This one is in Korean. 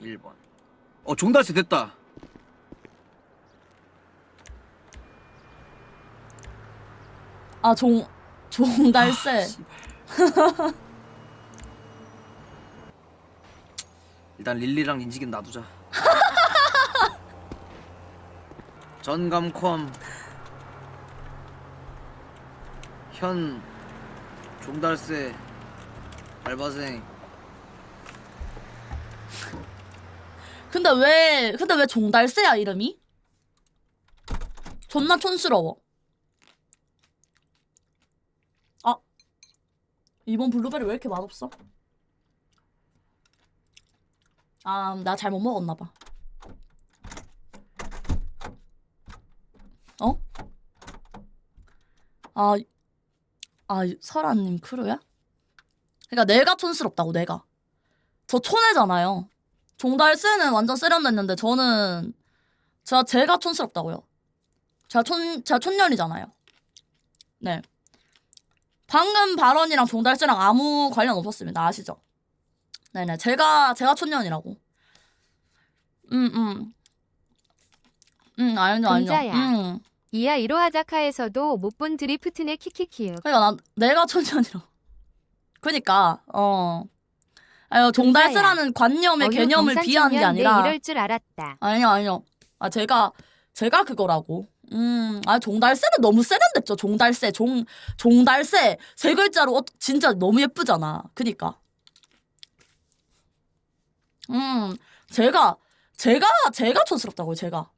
1번. 어 종달새 됐다. 아, 종, 종달새. 일단 릴리랑 인지긴 놔두자. 전감콤 현 종달새 알바생 근데 왜, 근데 왜 종달새야, 이름이? 존나 촌스러워. 아. 이번 블루베리 왜 이렇게 맛없어? 아, 나 잘 못 먹었나 봐. 어? 아, 아, 설아님 크루야? 그러니까 내가 촌스럽다고, 내가. 저 촌애잖아요. 종달새는 완전 세련됐는데 저는 제가 제가 촌스럽다고요. 제가 촌 제가 촌년이잖아요. 네. 방금 발언이랑 종달새랑 아무 관련 없었습니다. 아시죠? 네네. 제가 제가 촌년이라고. 음 음. 음 알죠 알죠. 금자야. 음. 이야 이로하자카에서도 못 본 드리프트네 키키키요. 그러니까 난 내가 촌년이라고. 그러니까 어. 아유 종달새라는 관념의 개념을 비하하는 게내 아니라 이럴 줄 알았다. 아니요, 아니요. 아, 제가, 제가 그거라고. 음, 아, 종달새는 너무 세련됐죠. 종달새, 종, 종달새. 세 글자로, 어, 진짜 너무 예쁘잖아. 그니까. 음, 제가, 제가, 제가 촌스럽다고요, 제가.